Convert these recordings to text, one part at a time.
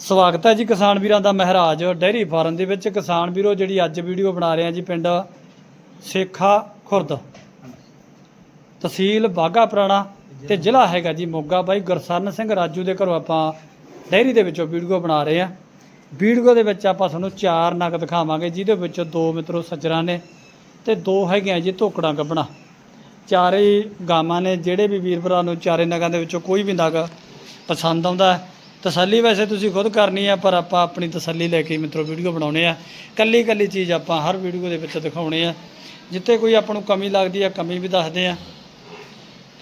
ਸਵਾਗਤ ਹੈ ਜੀ ਕਿਸਾਨ ਵੀਰਾਂ ਦਾ ਮਹਾਰਾਜ ਡੈਰੀ ਫਾਰਮ ਦੇ ਵਿੱਚ। ਕਿਸਾਨ ਵੀਰੋ ਜਿਹੜੀ ਅੱਜ ਵੀਡੀਓ ਬਣਾ ਰਹੇ ਆ ਜੀ ਪਿੰਡ ਸੇਖਾ ਖੁਰਦ। ਤਹਿਸੀਲ ਬਾਗਾ ਪੁਰਾਣਾ ਤੇ ਜ਼ਿਲ੍ਹਾ ਹੈਗਾ ਜੀ ਮੋਗਾ। ਬਾਈ ਗੁਰਸਰਨ ਸਿੰਘ ਰਾਜੂ ਦੇ ਘਰੋਂ ਆਪਾਂ ਡੈਰੀ ਦੇ ਵਿੱਚੋਂ ਵੀਡੀਓ ਬਣਾ ਰਹੇ ਆ ਵੀਡੀਓ ਦੇ ਵਿੱਚ ਆਪਾਂ ਤੁਹਾਨੂੰ ਚਾਰ ਨਗ ਦਿਖਾਵਾਂਗੇ ਜਿਹਦੇ ਵਿੱਚੋਂ ਦੋ ਮਿੱਤਰੋ ਸੱਜਰਾਂ ਨੇ ਤੇ ਦੋ ਹੈਗੇ ਆ ਜੀ ਧੋਕੜਾਂ ਗੱਬਣਾ। ਚਾਰੇ ਗਾਵਾਂ ਨੇ ਜਿਹੜੇ ਵੀ ਵੀਰ ਭਰਾ ਨੂੰ ਚਾਰੇ ਨਗਾਂ ਦੇ ਵਿੱਚੋਂ ਕੋਈ ਵੀ ਨਗ ਪਸੰਦ ਆਉਂਦਾ ਹੈ, ਤਸੱਲੀ ਵੈਸੇ ਤੁਸੀਂ ਖੁਦ ਕਰਨੀ ਹੈ ਪਰ ਆਪਾਂ ਆਪਣੀ ਤਸੱਲੀ ਲੈ ਕੇ ਹੀ ਮਿੱਤਰੋ ਵੀਡੀਓ ਬਣਾਉਣੇ ਆ। ਕੱਲੀ ਕੱਲੀ ਚੀਜ਼ ਆਪਾਂ ਹਰ ਵੀਡੀਓ ਦੇ ਵਿੱਚ ਦਿਖਾਉਣੇ ਆ। ਜਿੱਥੇ ਕੋਈ ਆਪਾਂ ਨੂੰ ਕਮੀ ਲੱਗਦੀ ਆ, ਕਮੀ ਵੀ ਦੱਸਦੇ ਆ।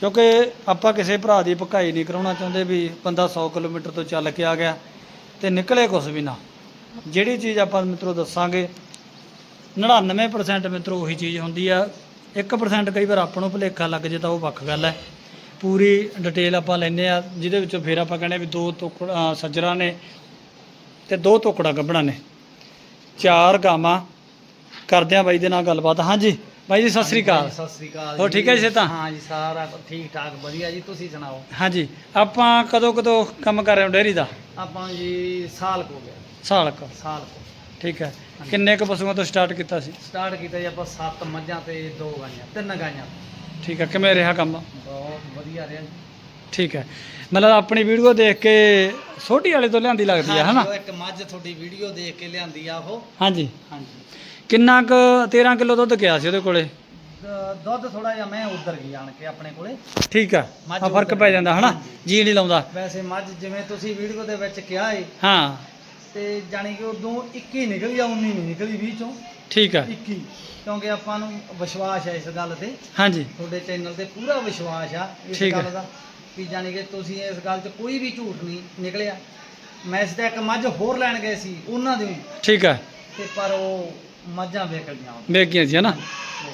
ਕਿਉਂਕਿ ਆਪਾਂ ਕਿਸੇ ਭਰਾ ਦੀ ਭਕਾਈ ਨਹੀਂ ਕਰਾਉਣਾ ਚਾਹੁੰਦੇ ਵੀ ਬੰਦਾ 100 ਕਿਲੋਮੀਟਰ ਤੋਂ ਚੱਲ ਕੇ ਆ ਗਿਆ ਤੇ ਨਿਕਲੇ ਕੁਛ ਵੀ ਨਾ। ਜਿਹੜੀ ਚੀਜ਼ ਆਪਾਂ ਮਿੱਤਰੋ ਦੱਸਾਂਗੇ 99% ਮਿੱਤਰੋ ਉਹੀ ਚੀਜ਼ ਹੁੰਦੀ ਆ। 1% ਕਈ ਵਾਰ ਆਪਾਂ ਨੂੰ ਭੁਲੇਖਾ ਲੱਗ ਜੇ ਤਾਂ ਉਹ ਵੱਖ ਗੱਲ ਹੈ। ਪੂਰੀ ਡਿਟੇਲ ਆਪਾਂ ਲੈਂਦੇ ਆ ਜਿਹਦੇ ਵਿੱਚੋਂ ਫਿਰ ਆਪਾਂ ਕਹਿੰਦੇ ਵੀ ਦੋ ਟੁਕੜ ਸੱਜਰਾਂ ਨੇ ਤੇ ਦੋ ਟੁਕੜਾ ਗੱਭਣਾ ਨੇ। ਚਾਰ ਗਾਵਾਂ ਕਰਦੇ ਆ ਬਾਈ ਦੇ ਨਾਲ ਗੱਲਬਾਤ। ਹਾਂਜੀ ਬਾਈ ਜੀ ਸਤਿ ਸ੍ਰੀ ਅਕਾਲ। ਸਤਿ ਸ੍ਰੀ ਅਕਾਲ ਹੋਰ ਠੀਕ ਹੈ ਜੀ ਸਿਹਤਾਂ? ਹਾਂ ਜੀ ਸਾਰਾ ਠੀਕ ਠਾਕ ਵਧੀਆ ਜੀ ਤੁਸੀਂ ਸੁਣਾਓ? ਹਾਂਜੀ ਆਪਾਂ ਕਦੋਂ ਕਦੋਂ ਕੰਮ ਕਰ ਰਹੇ ਹਾਂ ਡੇਅਰੀ ਦਾ? ਆਪਾਂ ਜੀ ਸਾਲ ਕੁ ਹੋ ਗਿਆ। ਸਾਲ ਕੁ। ਸਾਲ ਕੁ। ਠੀਕ ਹੈ। ਕਿੰਨੇ ਕੁ ਪਸ਼ੂਆਂ ਤੋਂ ਸਟਾਰਟ ਕੀਤਾ ਸੀ? ਸਟਾਰਟ ਕੀਤਾ ਜੀ ਆਪਾਂ ਸੱਤ ਮੱਝਾਂ ਤੇ ਦੋ ਗਾਈਆਂ ਤਿੰਨ ਗਾਈਆਂ। ਠੀਕ ਹੈ ਕਿਵੇਂ ਰਿਹਾ ਕੰਮ? ਬਹੁਤ ਵਧੀਆ ਰਿਹਾ ਜੀ। ਠੀਕ ਹੈ। ਮਤਲਬ ਆਪਣੀ ਵੀਡੀਓ ਦੇਖ ਕੇ ਛੋਟੀ ਵਾਲੇ ਤੋਂ ਲਿਆਂਦੀ ਲੱਗਦੀ ਹੈ ਹਨਾ? ਹਾਂਜੀ, ਉਹ ਇੱਕ ਮੱਝ ਤੁਹਾਡੀ ਵੀਡੀਓ ਦੇਖ ਕੇ ਲਿਆਂਦੀ ਆ ਉਹ। ਹਾਂਜੀ। ਹਾਂਜੀ। ਕਿੰਨਾ ਕੁ 13 ਕਿਲੋ ਦੁੱਧ ਗਿਆ ਸੀ ਉਹਦੇ ਕੋਲੇ? ਦ- ਦੁੱਧ ਥੋੜਾ ਜਿਹਾ ਮੈਂ ਉਧਰ ਗਈ ਆਣ ਕੇ ਆਪਣੇ ਕੋਲੇ। ਠੀਕ ਆ ਮੱਝ ਆ ਫ਼ਰਕ ਪੈ ਜਾਂਦਾ ਹਨਾ। ਜੀ ਨਹੀਂ ਲਾਉਂਦਾ। ਵੈਸੇ ਮੱਝ ਜਿਵੇਂ ਤੁਸੀਂ ਵੀਡੀਓ ਦੇ ਵਿੱਚ ਕਿਹਾ ਏ ਹਾਂ। ਤੇ ਜਾਣੀ ਕਿ ਉਦੋਂ 21 ਨਿਕਲੀ ਆ 19 ਨਹੀਂ ਨਿਕਲੀ 20 ਚੋਂ। ਠੀਕ ਆ। 21 ਕਿਉਂਕਿ ਆਪਾਂ ਨੂੰ ਵਿਸ਼ਵਾਸ ਹੈ ਇਸ ਗੱਲ ਤੇ। ਹਾਂਜੀ। ਤੁਹਾਡੇ ਚੈਨਲ ਤੇ ਪੂਰਾ ਵਿਸ਼ਵਾਸ ਆ ਇਸ ਠੀਕ ਹੈ। ਗੱਲ ਦਾ। ਕਿ ਜਾਣੀ ਕਿ ਤੁਸੀਂ ਇਸ ਗੱਲ 'ਚ ਕੋਈ ਵੀ ਝੂਠ ਨਹੀਂ ਨਿਕਲਿਆ। ਮੈਚ ਤੇ ਇੱਕ ਮੱਝ ਹੋਰ ਲੈਣ ਗਏ ਸੀ ਉਹਨਾਂ ਦੇ। ਵੀ, ਠੀਕ ਆ। ਤੇ ਪਰ ਉਹ ਮੱਝਾਂ ਵਿਕ ਗਈਆਂ ਵੇਗੀਆਂ ਸੀ ਹਨਾ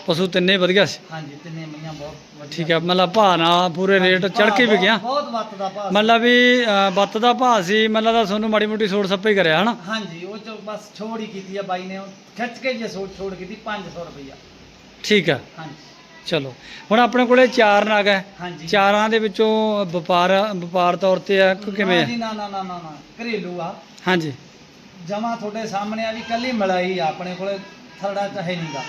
ਪਸ਼ੂ ਤਿੰਨੇ ਵਧੀਆ ਸੀ। ਹਾਂਜੀ ਤਿੰਨੇ ਮਈਆਂ ਬਹੁਤ ਵਧੀਆ ਠੀਕ ਆ ਮਤਲਬ ਭਾਅ ਨਾਲ ਪੂਰੇ ਰੇਟ ਚੜ ਕੇ ਵੀ ਗਿਆ ਬਹੁਤ ਵੱਤ ਦਾ ਭਾਅ ਸੀ। ਮਤਲਬ ਵੀ ਅ, ਬੱਤ ਦਾ ਭਾਅ ਸੀ ਮਤਲਬ ਦਾ ਤੁਹਾਨੂੰ ਮਾੜੀ ਮੋਟੀ ਸੋੜ ਸੱਪੇ ਹੀ ਕਰਿਆ ਹਨਾ ਹਾਂਜੀ ਉਹ ਚ ਬਸ ਛੋੜ ਹੀ ਕੀਤੀ ਆ ਬਾਈ ਨੇ। ਉਹ ਖਿੱਚ ਕੇ ਜੇ ਛੋੜ ਛੋੜ ਕੀਤੀ 500 ਰੁਪਈਆ। ਠੀਕ ਆ। ਹਾਂਜੀ। ਚਲੋ ਹੁਣ ਆਪਣੇ ਕੋਲੇ ਚਾਰ ਨਗ ਹੈ। ਹਾਂਜੀ। ਚਾਰਾਂ ਦੇ ਵਿੱਚੋਂ ਵਪਾਰ ਵਪਾਰ ਤੌਰ ਤੇ ਆ ਕਿ ਕਿਵੇਂ ਨਾ ਆ? ਜੀ ਨਾ ਨਾ ਨਾ ਨਾ ਨਾ ਘਰੇਲੂ ਆ। ਹਾਂਜੀ। ਜਮਾ ਤੁਹਾਡੇ ਸਾਹਮਣੇ ਆ ਵੀ ਕੱਲੀ ਮਲਾਈ ਆ ਆਪਣੇ ਕੋਲੇ ਥਰੜਾ ਚਾਹੇ ਨਹੀਂਗਾ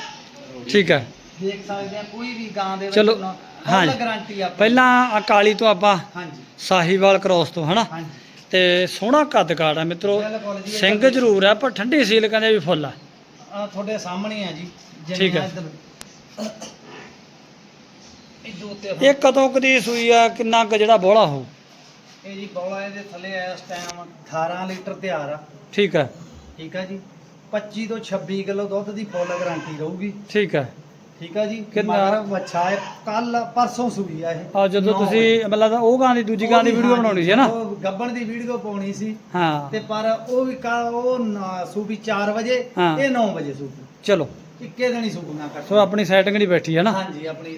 ਠੀਕ ਹੈ। ਦੇਖ ਸਕਦੇ ਆ ਕੋਈ ਵੀ ਗਾਂ ਦੇ ਵਿੱਚ ਚਲੋ, ਨਾ ਹਾਂਜੀ। ਫੁੱਲ ਗਾਰੰਟੀ ਆ ਪਹਿਲਾਂ ਅਕਾਲੀ ਤੋਂ ਆਪਾਂ ਹਾਂਜੀ। ਸਾਹੀਵਾਲ ਕ੍ਰੋਸ ਤੋਂ ਹਨਾ? ਹਾਂਜੀ। ਤੇ ਸੋਹਣਾ ਕੱਦ ਕਾੜ ਆ ਮਿੱਤਰੋ ਬਿਲਕੁਲ ਜੀ, ਇਹ ਸਿੰਘ ਜ਼ਰੂਰ ਆ ਪਰ ਠੰਡੀ ਸੀਲ ਕਹਿੰਦੇ ਵੀ ਫੁੱਲ ਆ। ਆ ਤੁਹਾਡੇ ਸਾਹਮਣੇ ਆ ਜੀ ਠੀਕ ਹੈ। ਇਹ ਦੋ ਤੇ ਇਹ ਕਦੋਂ ਕਦੀ ਸੂਈ ਆ ਕਿੰਨਾ ਕੁ ਜਿਹੜਾ ਬੋਲਾ ਹੋ? ਇਹ ਜੀ ਬੌਲਾ ਇਹਦੇ ਥੱਲੇ ਇਸ ਟਾਈਮ 18 ਲੀਟਰ ਤਿਆਰ ਆ। ਠੀਕ ਹੈ ਠੀਕ ਆ ਜੀ। 25 ਤੋਂ 26 ਕਿਲੋ ਦੁੱਧ ਦੀ ਫੁੱਲ ਗਾਰੰਟੀ ਰਹੂਗੀ। ਠੀਕ ਹੈ ਠੀਕ ਆ ਜੀ। ਕਿੰਨਾ? ਵੱਛਾ ਹੈ। ਕੱਲ ਪਰਸੋਂ ਸੂਈ ਆ ਇਹ। ਆ ਜਦੋਂ ਤੁਸੀਂ। ਮਤਲਬ ਉਹ ਗਾਂ ਦੀ ਦੂਜੀ ਗਾਂ ਦੀ ਵੀਡੀਓ ਬਣਾਉਣੀ ਸੀ ਹੈ ਨਾ? ਉਹ ਗੱਬਣ ਦੀ ਵੀਡੀਓ ਪਾਉਣੀ ਸੀ। ਹਾਂ। ਤੇ ਪਰ ਉਹ ਵੀ ਕੱਲ ਉਹ ਸੂਬੀ 4 ਵਜੇ। ਇਹ 9 ਵਜੇ ਸੂਬੀ ਚਲੋ। ਇੱਕੇ ਦਿਨ ਹੀ ਸੂਬੀਆਂ ਕਰ। ਸੋ ਆਪਣੀ ਸੈਟਿੰਗ ਨਹੀਂ ਬੈਠੀ ਹੈ ਨਾ? ਹਾਂਜੀ ਆਪਣੀ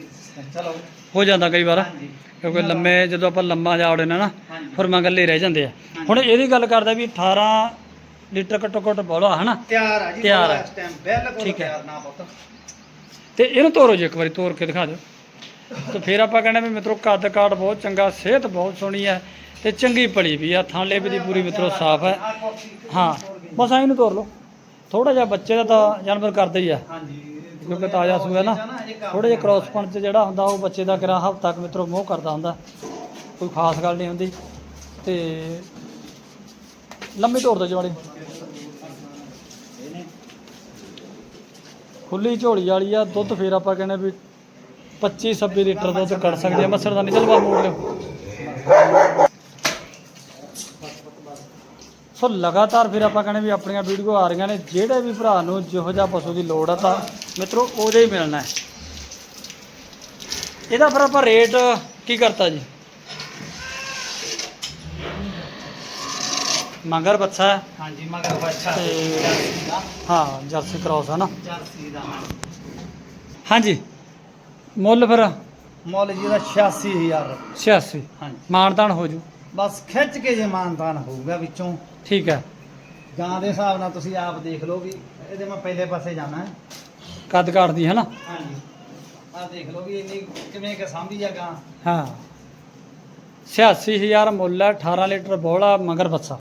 ਚਲੋ। ਹੋ ਜਾਂਦਾ ਕਈ ਵਾਰ। ਹਾਂਜੀ। ਕਿਉਂਕਿ ਲੰਮੇ ਜਦੋਂ ਆਪਾਂ ਲੰਮਾ ਜਾ ਉੜੇ ਨਾ ਫਿਰ ਮੰਗਲੇ ਰਹਿ ਜਾਂਦੇ ਆ। ਹੁਣ ਇਹਦੀ ਗੱਲ ਕਰਦਾ ਵੀ 18 ਲੀਟਰ ਘੱਟੋ ਘੱਟ ਬੋਲਾ ਹਨਾ? ਤਿਆਰ ਆ ਜੀ ਤਿਆਰ ਆ। ਇਸ ਟਾਈਮ ਬਿਲਕੁਲ। ਤਿਆਰ ਨਾ ਪੁੱਤ ਤੇ ਇਹਨੂੰ ਤੋਰੋ ਜੀ ਇੱਕ ਵਾਰੀ ਤੋਰ ਕੇ ਦਿਖਾ ਦਿਓ। ਤੇ ਫਿਰ ਆਪਾਂ ਕਹਿੰਦੇ ਵੀ ਮਿੱਤਰੋ ਕੱਦ ਕਾਠ ਬਹੁਤ ਚੰਗਾ ਸਿਹਤ ਬਹੁਤ ਸੋਹਣੀ ਹੈ ਤੇ ਚੰਗੀ ਪਲੀ ਵੀ ਆ ਥਾਂ ਲੇਵੇ ਦੀ ਪੂਰੀ ਮਿੱਤਰੋ ਸਾਫ਼ ਹੈ। ਹਾਂ ਬਸ ਐਂ ਨੂੰ ਤੋਰ ਲਓ। ਥੋੜਾ ਜਿਹਾ ਬੱਚੇ ਦਾ ਤਾਂ ਜਾਨਵਰ ਕਰਦਾ ਹੀ ਆ। ਹਾਂਜੀ। ਕਿਉਂਕਿ ਤਾਜ਼ਾ ਸੂਆ ਨਾ ਥੋੜੇ ਜਿਹਾ ਕ੍ਰਾਸ ਪਣ ਚ ਜਿਹੜਾ ਹੁੰਦਾ, ਉਹ ਬੱਚੇ ਦਾ ਕਿਰਾ ਹਫ਼ਤਾ ਕੁ ਮਿੱਤਰੋ ਮੋਹ ਕਰਦਾ ਹੁੰਦਾ, ਕੋਈ ਖਾਸ ਗੱਲ ਨਹੀਂ ਹੁੰਦੀ। ਤੇ ਲੰਮੀ ਤੋਰ ਦੇ ਜਵਾੜੀ ਖੁੱਲੀ ਝੋਲੀ ਵਾਲੀ ਆ, ਦੁੱਧ ਫੇਰ ਆਪਾਂ ਕਹਿੰਦੇ ਵੀ 25 26 ਲੀਟਰ ਦੁੱਧ ਕੱਢ ਸਕਦੇ ਆ ਮੱਸਰ ਦਾ ਨਹੀਂ ਚਲ ਬਾਹਰ ਮੋੜ ਲਿਓ। ਸੋ ਲਗਾਤਾਰ ਫਿਰ ਆਪਾਂ ਕਹਿੰਦੇ ਵੀ ਆਪਣੀਆਂ ਵੀਡੀਓ ਆ ਰਹੀਆਂ ਨੇ ਜਿਹੜੇ ਵੀ ਭਰਾ ਨੂੰ ਜਿਹੋ ਜਿਹਾ ਪਸ਼ੂ ਦੀ ਲੋੜ ਆ ਤਾਂ ਮਿੱਤਰੋ ਉਹਦੇ ਹੀ ਮਿਲਣਾ ਹੈ। ਇਹਦਾ ਫਿਰ ਆਪਾਂ ਰੇਟ ਕੀ ਕਰਤਾ ਜੀ? ਮਗਰ ਬੱਚਾ ਹੈ। ਹਾਂਜੀ ਮਗਰ ਤੇ- ਦਾ ਹਾਂ ਜਰਸੀ ਕ੍ਰਾਸ ਹੈ ਨਾ। ਜਰਸੀ ਦਾ ਹਾਂਜੀ ਮੁੱਲ ਫਿਰ? ਮੁੱਲ ਜੀ ਦਾ 86000 86 ਹਾਂਜੀ। ਮਾਨਤਾਨ ਹੋ ਜੂ। ਬਸ ਖਿੱਚ ਕੇ ਜੇ ਮਾਨਤਾਨ ਹੋਊਗਾ ਵਿੱਚੋਂ। ਠੀਕ ਹੈ। ਗਾਂ ਦੇ ਹਿਸਾਬ ਨਾਲ ਤੁਸੀਂ ਆਪ ਦੇਖ ਲਓ ਵੀ ਇਹਦੇ ਮੈਂ ਪਹਿਲੇ ਪਾਸੇ ਜਾਣਾ ਹੈ। ਕੱਦ ਕਾਠ ਦੀ ਹੈ ਨਾ? ਹਾਂਜੀ। ਆਹ ਦੇਖ ਲਓ ਵੀ ਇੰਨੀ ਕਿਵੇਂ ਕਿ ਸਾਂਭੀ ਆ ਗਾਂ। ਹਾਂ। 86000 ਮੁੱਲ ਹੈ 18 ਲੀਟਰ ਬੋਲਾ ਮਗਰ ਬੱਚਾ